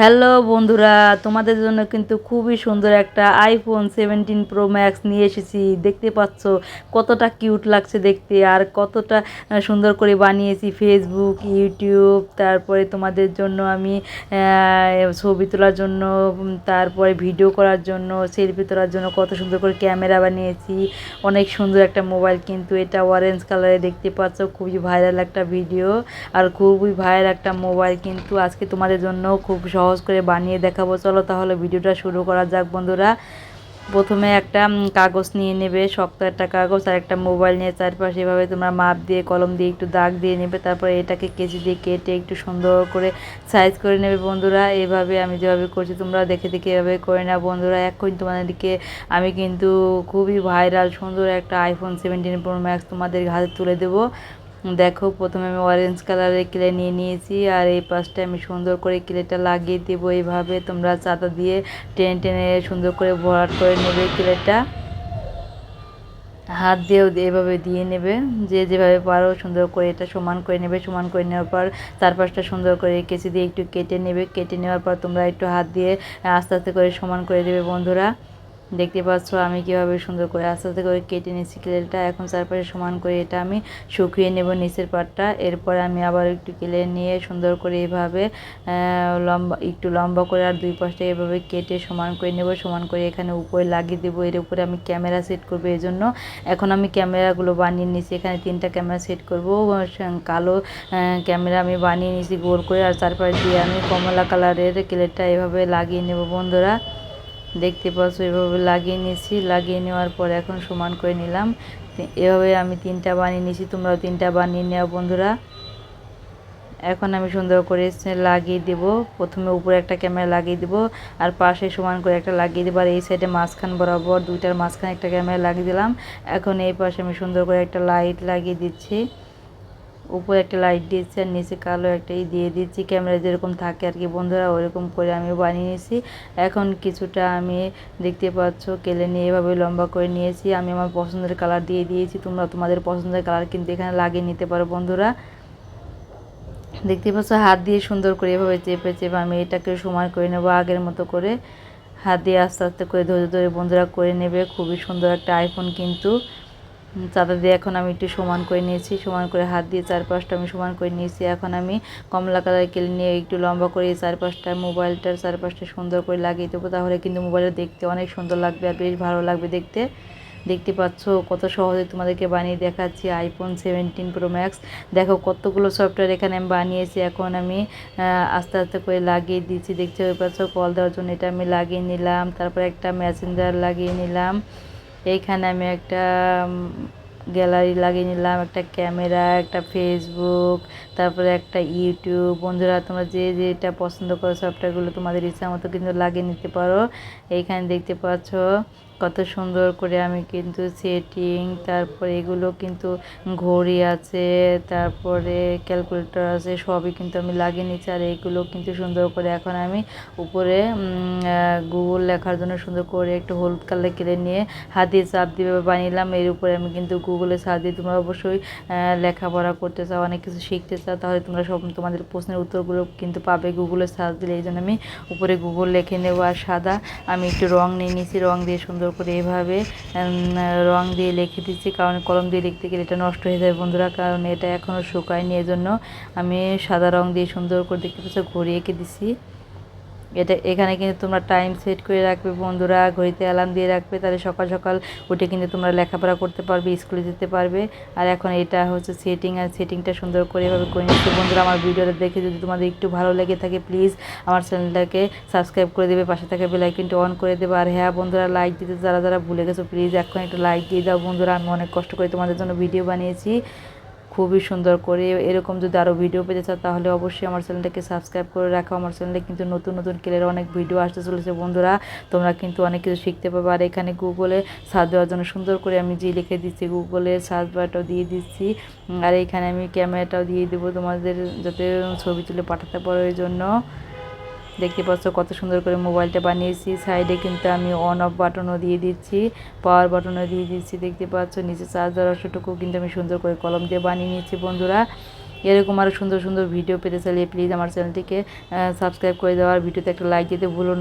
Hello বন্ধুরা, তোমাদের জন্য কিন্তু খুবই সুন্দর একটা আইফোন সেভেন্টিন প্রো ম্যাক্স নিয়ে এসেছি। দেখতে পাচ্ছ কতটা কিউট লাগছে দেখতে আর কতটা সুন্দর করে বানিয়েছি ফেসবুক ইউটিউব তারপরে তোমাদের জন্য আমি ছবি তোলার জন্য তারপরে ভিডিও করার জন্য সেলফি তোলার জন্য কত সুন্দর করে ক্যামেরা বানিয়েছি। অনেক সুন্দর একটা মোবাইল কিন্তু এটা অরেঞ্জ কালারে দেখতে পাচ্ছ, খুবই ভাইরাল একটা ভিডিও আর খুবই ভাইরাল একটা মোবাইল কিন্তু আজকে তোমাদের জন্য খুব করে বানিয়ে দেখাবো। চলো তাহলে ভিডিওটা শুরু করা যাক বন্ধুরা। প্রথমে একটা কাগজ নিয়ে নেবে, শক্ত একটা কাগজ আর একটা মোবাইল নিয়ে চারপাশে এভাবে তোমরা মাপ দিয়ে, কলম দিয়ে একটু দাগ দিয়ে নেবে। তারপরে এটাকে কেচি দিয়ে কেটে একটু সুন্দর করে সাইজ করে নেবে বন্ধুরা। এভাবে আমি যেভাবে করছি তোমরা দেখে দেখে এভাবে করে না বন্ধুরা। এখন তোমাদেরকে আমি কিন্তু খুবই ভাইরাল সুন্দর একটা আইফোন সেভেন্টিন প্রো ম্যাক্স তোমাদের হাতে তুলে দেবো। দেখো, প্রথমে আমি অরেঞ্জ কালারের ক্লে নিয়ে নিয়েছি, আর এই পাশটা আমি সুন্দর করে ক্লেটা লাগিয়ে দেবো এইভাবে। তোমরা চাতা দিয়ে টেনে টেনে সুন্দর করে ভরাট করে নেবে ক্লেটা হাত দিয়েও এভাবে দিয়ে নেবে, যে যেভাবে পারো সুন্দর করে এটা সমান করে নেবে। সমান করে নেওয়ার পর চারপাশটা সুন্দর করে কেচি দিয়ে একটু কেটে নেবে। কেটে নেওয়ার পর তোমরা একটু হাত দিয়ে আস্তে আস্তে করে সমান করে দেবে বন্ধুরা। দেখতে পাচ্ছ আমি কীভাবে সুন্দর করে আস্তে আস্তে করে কেটে নিচ্ছি ক্লেটা এখন চারপাশে সমান করে এটা আমি শুকিয়ে নেব নিচের পাটটা। এরপর আমি আবার একটু কেলে নিয়ে সুন্দর করে এভাবে লম্বা, একটু লম্বা করে আর দুই পাশটা এভাবে কেটে সমান করে নেব। সমান করে এখানে উপরে লাগিয়ে দেবো। এর উপরে আমি ক্যামেরা সেট করব এই জন্য এখন আমি ক্যামেরাগুলো বানিয়ে নিয়েছি এখানে তিনটা ক্যামেরা সেট করব। কালো ক্যামেরা আমি বানিয়ে নিয়েছি গোল করে। আর চারপাশ দিয়ে আমি কমলা কালারের ক্লেটটা এভাবে লাগিয়ে নেব বন্ধুরা। দেখতে পাচ্ছ, এভাবে লাগিয়ে নিয়েছি। লাগিয়ে নেওয়ার পর এখন সমান করে নিলাম। এভাবে আমি তিনটা বানিয়ে নিয়েছি, তোমরাও তিনটা বানিয়ে নেওয়া বন্ধুরা। এখন আমি সুন্দর করে লাগিয়ে দেব। প্রথমে উপরে একটা ক্যামেরা লাগিয়ে দেব আর পাশে সমান করে একটা লাগিয়ে দেবো। আর এই সাইডে মাঝখান বরাবর দুইটার মাঝখানে একটা ক্যামেরা লাগিয়ে দিলাম। এখন এই পাশে আমি সুন্দর করে একটা লাইট লাগিয়ে দিচ্ছি। উপরে একটা লাইট দিয়েছি আর নিচে কালো একটা ই দিয়ে দিচ্ছি ক্যামেরা যেরকম থাকে আর কি বন্ধুরা, ওরকম করে আমি বানিয়ে নিয়েছি। এখন কিছুটা আমি দেখতে পাচ্ছ কেলে নিয়ে এভাবে লম্বা করে নিয়েছি। আমি আমার পছন্দের কালার দিয়ে দিয়েছি। তোমরা তোমাদের পছন্দের কালার কিন্তু এখানে লাগিয়ে নিতে পারো বন্ধুরা। দেখতে পাচ্ছ হাত দিয়ে সুন্দর করে এভাবে চেপে চেপে আমি এটাকে সমান করে নেব আগের মতো করে। হাত দিয়ে আস্তে আস্তে করে ধরে ধরে বন্ধুরা করে নেবে। খুবই সুন্দর একটা আইফোন কিন্তু। চাদা দিয়ে এখন আমি একটু সমান করে নিয়েছি, সমান করে হাত দিয়ে চারপাশটা আমি সমান করে নিয়েছি। এখন আমি কমলা কালার কেলে নিয়ে একটু লম্বা করে চারপাশটা, মোবাইলটার চারপাশটা সুন্দর করে লাগিয়ে দেবো। তাহলে কিন্তু মোবাইলটা দেখতে অনেক সুন্দর লাগবে আর বেশ ভালো লাগবে দেখতে। দেখতে পাচ্ছ কত সহজে তোমাদেরকে বানিয়ে দেখাচ্ছি আইফোন সেভেন্টিন প্রো ম্যাক্স দেখো কতগুলো সফটওয়্যার এখানে আমি বানিয়েছি, এখন আমি আস্তে আস্তে করে লাগিয়ে দিচ্ছি। দেখতে পাচ্ছ কল দেওয়ার জন্য এটা আমি লাগিয়ে নিলাম, তারপর একটা মেসেঞ্জার লাগিয়ে নিলাম। এইখানে আমি একটা গ্যালারি লাগিয়ে নিলাম, একটা ক্যামেরা, একটা ফেসবুক তারপরে একটা ইউটিউব। বন্ধুরা, তোমরা যে যেটা পছন্দ করো সবটাগুলো তোমাদের ইচ্ছা মতো কিন্তু লাগিয়ে নিতে পারো। এইখানে দেখতে পাচ্ছ কত সুন্দর করে আমি কিন্তু সেটিং তারপরে এগুলো কিন্তু ঘড়ি আছে, তারপরে ক্যালকুলেটর আছে, সবই কিন্তু আমি লাগিয়ে নিচ্ছি। আর এগুলো কিন্তু সুন্দর করে এখন আমি উপরে গুগল লেখার জন্য সুন্দর করে একটু হলুদ কালার কেটে নিয়ে হাত দিয়ে চাপ দিয়ে বানিলাম। এর উপরে আমি কিন্তু গুগলে সার্চ দিয়ে তোমরা অবশ্যই লেখাপড়া করতে চাও, অনেক কিছু শিখতে চাও, তাহলে তোমরা সব তোমাদের প্রশ্নের উত্তরগুলো কিন্তু পাবে গুগলে সার্চ দিলে এই জন্য আমি উপরে গুগল লিখে নেব আর সাদা আমি একটু রং নিয়ে নিয়েছি রং দিয়ে সুন্দর করে এভাবে রং দিয়ে লিখে দিচ্ছি। কারণ কলম দিয়ে লিখতে গেলে এটা নষ্ট হয়ে যায় বন্ধুরা। কারণ এটা এখনও শুকায়নি। এজন্য আমি সাদা রং দিয়ে সুন্দর করে দেখতে পাচ্ছি, ঘুরিয়ে এঁকে দিছি এটা, এখানে কিন্তু তোমরা টাইম সেট করে রাখবে, বন্ধুরা ঘড়িতে অ্যালার্ম দিয়ে রাখবে, তাহলে সকাল সকাল উঠে কিন্তু তোমরা লেখাপড়া করতে পারবে স্কুলে যেতে পারবে। আর এখন এটা হচ্ছে সেটিং আর সেটিংটা সুন্দর করে এভাবে করে নিচ্ছে। বন্ধুরা, আমার ভিডিওটা দেখে যদি তোমাদের একটু ভালো লেগে থাকে প্লিজ আমার চ্যানেলটাকে সাবস্ক্রাইব করে দেবে, পাশে থাকা বেলাইকনটা অন করে দেবে। আর হ্যাঁ বন্ধুরা লাইক দিতে যারা যারা ভুলে গেছো প্লিজ এখন একটু লাইক দিয়ে দাও। বন্ধুরা, আমি অনেক কষ্ট করে তোমাদের জন্য ভিডিও বানিয়েছি। খুবই সুন্দর করে এরকম যদি আরও ভিডিও পেতে চাও, তাহলে অবশ্যই আমার চ্যানেলটাকে সাবস্ক্রাইব করে রাখো। আমার চ্যানেলে কিন্তু নতুন নতুন কেলের অনেক ভিডিও আসতে চলেছে, বন্ধুরা। তোমরা কিন্তু অনেক কিছু শিখতে পারবে। আর এখানে গুগলে সার্চ দেওয়ার জন্য সুন্দর করে আমি যে লিখে দিচ্ছি গুগলে সার্চ বারটাও দিয়ে দিচ্ছি। আর এখানে আমি ক্যামেরাটাও দিয়ে দেবো তোমাদের, যাতে ছবি তুলে পাঠাতে পারো এই জন্য দেখতে পাচ্ছ কত সুন্দর করে মোবাইলটা বানিয়েছি। সাইডে কিন্তু আমি অন অফ বাটনও দিয়ে দিচ্ছি পাওয়ার বাটনও দিয়ে দিচ্ছি। দেখতে পাচ্ছ নিচে চার্জ দেওয়ার অংশটুকু কিন্তু আমি সুন্দর করে কলম দিয়ে বানিয়ে নিচ্ছি বন্ধুরা। এরকম আরও সুন্দর সুন্দর ভিডিও পেতে চাইলে প্লিজ আমার চ্যানেলটিকে সাবস্ক্রাইব করে দেওয়ার ভিডিওতে একটা লাইক দিতে ভুলো